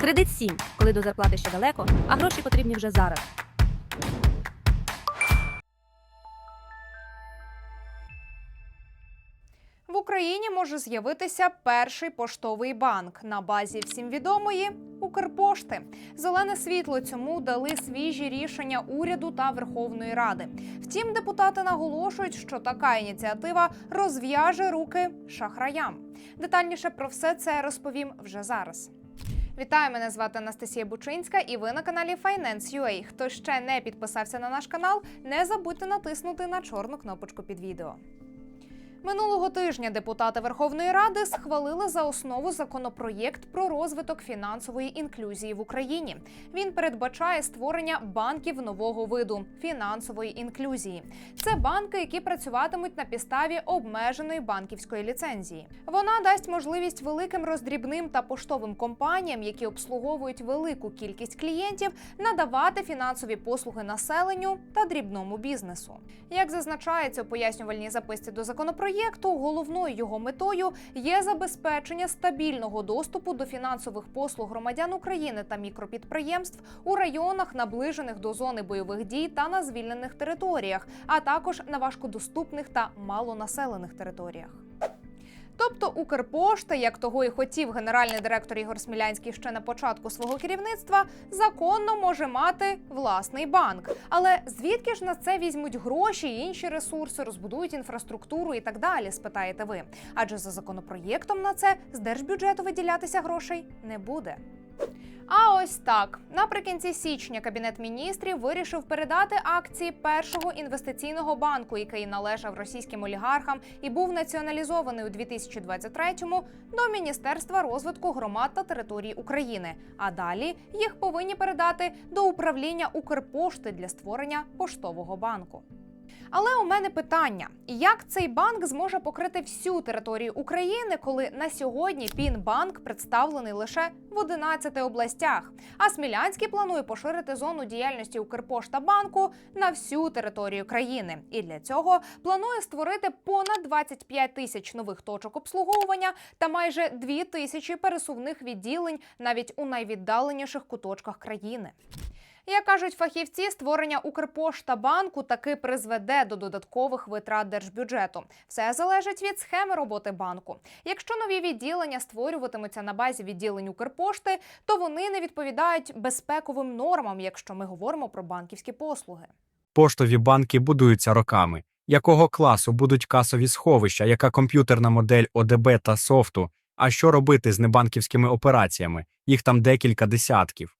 Кредит 7, коли до зарплати ще далеко, а гроші потрібні вже зараз. В Україні може з'явитися перший поштовий банк на базі всім відомої Укрпошти. Зелене світло цьому дали свіжі рішення уряду та Верховної Ради. Втім, депутати наголошують, що така ініціатива розв'яже руки шахраям. Детальніше про все це розповім вже зараз. Вітаю, мене звати Анастасія Бучинська, і ви на каналі Finance.ua. Хто ще не підписався на наш канал, не забудьте натиснути на чорну кнопочку під відео. Минулого тижня депутати Верховної Ради схвалили за основу законопроєкт про розвиток фінансової інклюзії в Україні. Він передбачає створення банків нового виду фінансової інклюзії. Це банки, які працюватимуть на підставі обмеженої банківської ліцензії. Вона дасть можливість великим роздрібним та поштовим компаніям, які обслуговують велику кількість клієнтів, надавати фінансові послуги населенню та дрібному бізнесу. Як зазначається у пояснювальній записці до законопроєкту, головною його метою є забезпечення стабільного доступу до фінансових послуг громадян України та мікропідприємств у районах, наближених до зони бойових дій та на звільнених територіях, а також на важкодоступних та малонаселених територіях. Тобто Укрпошта, як того і хотів генеральний директор Ігор Смілянський ще на початку свого керівництва, законно може мати власний банк. Але звідки ж на це візьмуть гроші інші ресурси, розбудують інфраструктуру і так далі? Спитаєте ви? Адже за законопроєктом на це з держбюджету виділятися грошей не буде. А ось так наприкінці січня кабінет міністрів вирішив передати акції першого інвестиційного банку, який належав російським олігархам і був націоналізований у 2023-му, до Міністерства розвитку громад та територій України. А далі їх повинні передати до управління Укрпошти для створення поштового банку. Але у мене питання: як цей банк зможе покрити всю територію України, коли на сьогодні Пінбанк представлений лише в 11 областях? А Смілянський планує поширити зону діяльності Укрпошта банку на всю територію країни. І для цього планує створити понад 25 тисяч нових точок обслуговування та майже 2 тисячі пересувних відділень навіть у найвіддаленіших куточках країни. Як кажуть фахівці, створення Укрпошта банку таки призведе до додаткових витрат держбюджету. Все залежить від схеми роботи банку. Якщо нові відділення створюватимуться на базі відділень Укрпошти, то вони не відповідають безпековим нормам, якщо ми говоримо про банківські послуги. Поштові банки будуються роками. Якого класу будуть касові сховища, яка комп'ютерна модель ОДБ та софту? А що робити з небанківськими операціями? Їх там декілька десятків.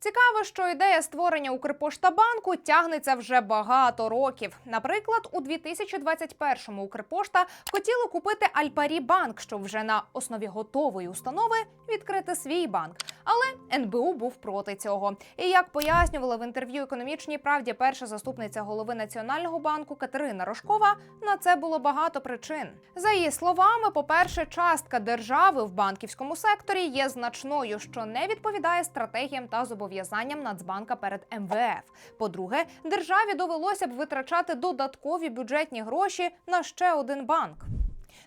Цікаво, що ідея створення Укрпоштабанку тягнеться вже багато років. Наприклад, у 2021-му Укрпошта хотіла купити Альпарі банк, щоб вже на основі готової установи відкрити свій банк. Але НБУ був проти цього. І як пояснювала в інтерв'ю економічній правді перша заступниця голови Національного банку Катерина Рожкова, на це було багато причин. За її словами, по-перше, частка держави в банківському секторі є значною, що не відповідає стратегіям та зобов'язанням Нацбанка перед МВФ. По-друге, державі довелося б витрачати додаткові бюджетні гроші на ще один банк.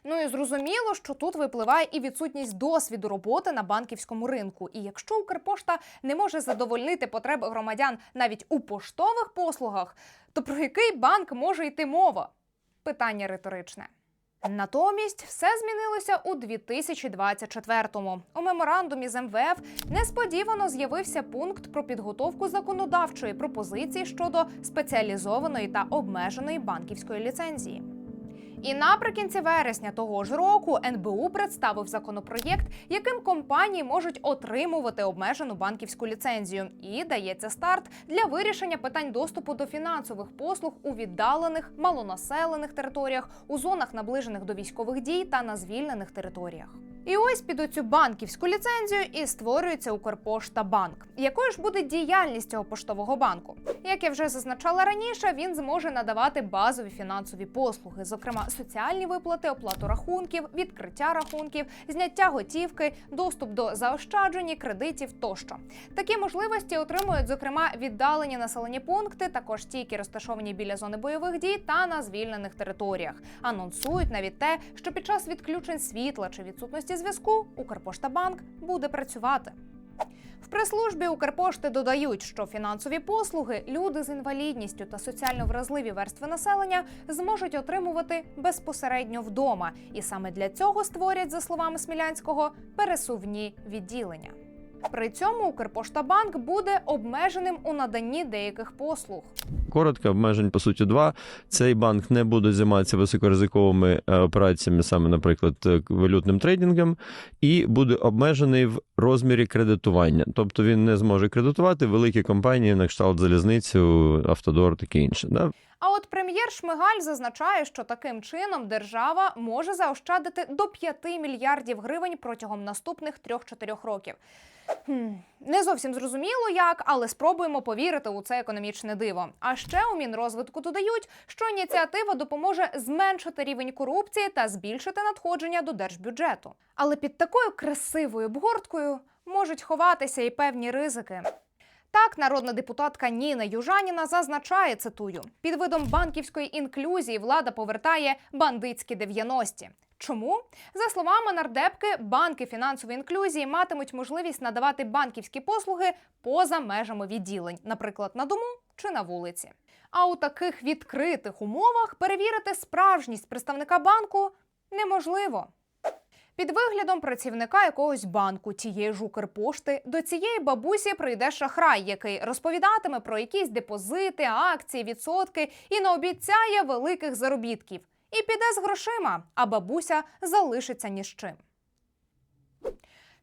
Ну і зрозуміло, що тут випливає і відсутність досвіду роботи на банківському ринку. І якщо Укрпошта не може задовольнити потреби громадян навіть у поштових послугах, то про який банк може йти мова? Питання риторичне. Натомість все змінилося у 2024-му. У меморандумі з МВФ несподівано з'явився пункт про підготовку законодавчої пропозиції щодо спеціалізованої та обмеженої банківської ліцензії. І наприкінці вересня того ж року НБУ представив законопроєкт, яким компанії можуть отримувати обмежену банківську ліцензію, і дається старт для вирішення питань доступу до фінансових послуг у віддалених малонаселених територіях, у зонах наближених до військових дій та на звільнених територіях. І ось під оцю банківську ліцензію і створюється Укрпошта банк. Якою ж буде діяльність цього поштового банку? Як я вже зазначала раніше, він зможе надавати базові фінансові послуги, зокрема соціальні виплати, оплату рахунків, відкриття рахунків, зняття готівки, доступ до заощаджень, кредитів тощо. Такі можливості отримують, зокрема, віддалені населені пункти, також ті, які розташовані біля зони бойових дій та на звільнених територіях. Анонсують навіть те, що під час відключень світла чи відсутності зв'язку Укрпоштабанк буде працювати. В прес-службі Укрпошти додають, що фінансові послуги люди з інвалідністю та соціально вразливі верстви населення зможуть отримувати безпосередньо вдома, і саме для цього створять, за словами Смілянського, пересувні відділення. При цьому Укрпоштабанк буде обмеженим у наданні деяких послуг. Коротко, обмежень по суті два. Цей банк не буде займатися високоризиковими е, операціями, саме, наприклад, е, валютним трейдингом, і буде обмежений в розмірі кредитування. Тобто він не зможе кредитувати великі компанії на кшталт залізницю, автодор, таке інше. Да? А от прем'єр Шмигаль зазначає, що таким чином держава може заощадити до 5 мільярдів гривень протягом наступних 3-4 років. Хм, не зовсім зрозуміло як, але спробуємо повірити у це економічне диво. А ще у Мінрозвитку додають, що ініціатива допоможе зменшити рівень корупції та збільшити надходження до держбюджету. Але під такою красивою обгорткою можуть ховатися і певні ризики. Так, народна депутатка Ніна Южаніна зазначає, цитую, під видом банківської інклюзії влада повертає бандитські 90-ті. Чому? За словами нардепки, банки фінансової інклюзії матимуть можливість надавати банківські послуги поза межами відділень, наприклад, на дому чи на вулиці. А у таких відкритих умовах перевірити справжність представника банку неможливо. Під виглядом працівника якогось банку тієї ж Укрпошти до цієї бабусі прийде шахрай, який розповідатиме про якісь депозити, акції, відсотки і наобіцяє великих заробітків. І піде з грошима, а бабуся залишиться ні з чим.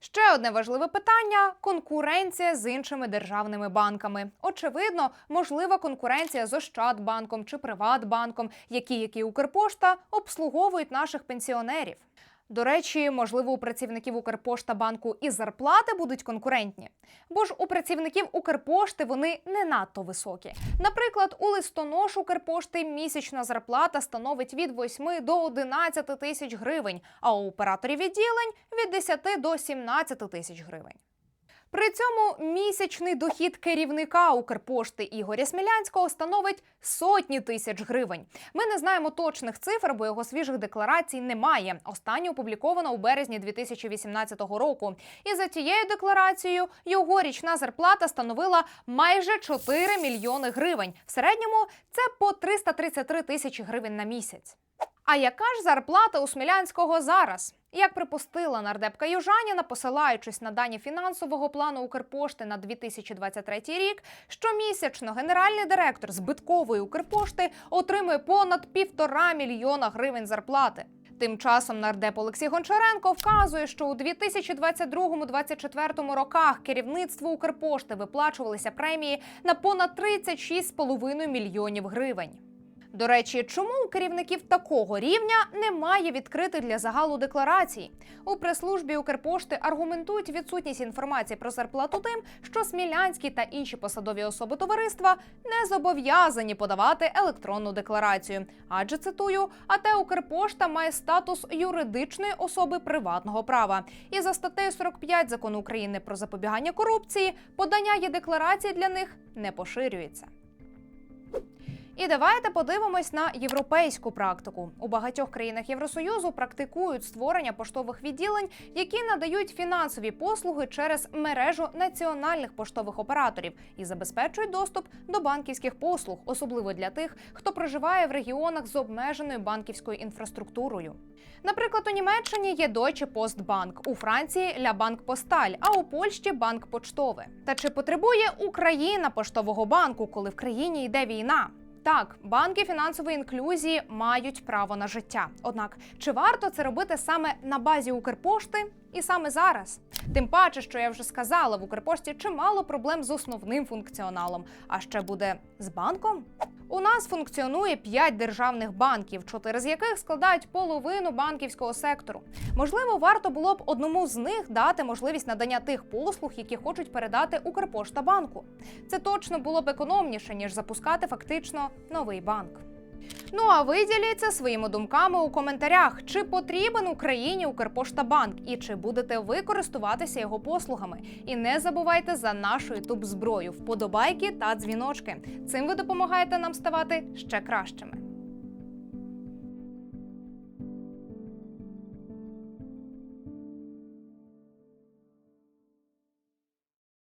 Ще одне важливе питання конкуренція з іншими державними банками. Очевидно, можлива конкуренція з Ощадбанком чи Приватбанком, які, як і Укрпошта, обслуговують наших пенсіонерів. До речі, можливо, у працівників Укрпошта банку і зарплати будуть конкурентні, бо ж у працівників Укрпошти вони не надто високі. Наприклад, у листонош Укрпошти місячна зарплата становить від 8 до 11 тисяч гривень, а у операторів відділень від 10 до 17 тисяч гривень. При цьому місячний дохід керівника Укрпошти Ігоря Смілянського становить сотні тисяч гривень. Ми не знаємо точних цифр, бо його свіжих декларацій немає. Останнє опубліковано у березні 2018 року. І за тією декларацією його річна зарплата становила майже 4 мільйони гривень. В середньому це по 333 тисячі гривень на місяць. А яка ж зарплата у Смілянського зараз? Як припустила нардепка Южаніна, посилаючись на дані фінансового плану Укрпошти на 2023 рік, щомісячно генеральний директор збиткової Укрпошти отримує понад півтора мільйона гривень зарплати. Тим часом нардеп Олексій Гончаренко вказує, що у 2022-2024 роках керівництву Укрпошти виплачувалися премії на понад 36,5 мільйонів гривень. До речі, чому у керівників такого рівня немає відкритих для загалу декларацій? У прес-службі Укрпошти аргументують відсутність інформації про зарплату тим, що Смілянський та інші посадові особи товариства не зобов'язані подавати електронну декларацію. Адже цитую, АТ Укрпошта має статус юридичної особи приватного права. І за статтею 45 закону України про запобігання корупції подання є декларації для них не поширюється. І давайте подивимось на європейську практику. У багатьох країнах Євросоюзу практикують створення поштових відділень, які надають фінансові послуги через мережу національних поштових операторів і забезпечують доступ до банківських послуг, особливо для тих, хто проживає в регіонах з обмеженою банківською інфраструктурою. Наприклад, у Німеччині є Deutsche Postbank, у Франції Ля Банк Посталь, а у Польщі Банк Почтове. Та чи потребує Україна поштового банку, коли в країні йде війна? Так, банки фінансової інклюзії мають право на життя. Однак, чи варто це робити саме на базі Укрпошти і саме зараз? Тим паче, що я вже сказала, в Укрпошті чимало проблем з основним функціоналом. А ще буде з банком? У нас функціонує 5 державних банків, чотири з яких складають половину банківського сектору. Можливо, варто було б одному з них дати можливість надання тих послуг, які хочуть передати Укрпошта банку. Це точно було б економніше, ніж запускати фактично новий банк. Ну а ви діліться своїми думками у коментарях, чи потрібен Україні Укрпоштабанк і чи будете ви користуватися його послугами. І не забувайте за нашу ютуб зброю, вподобайки та дзвіночки. Цим ви допомагаєте нам ставати ще кращими.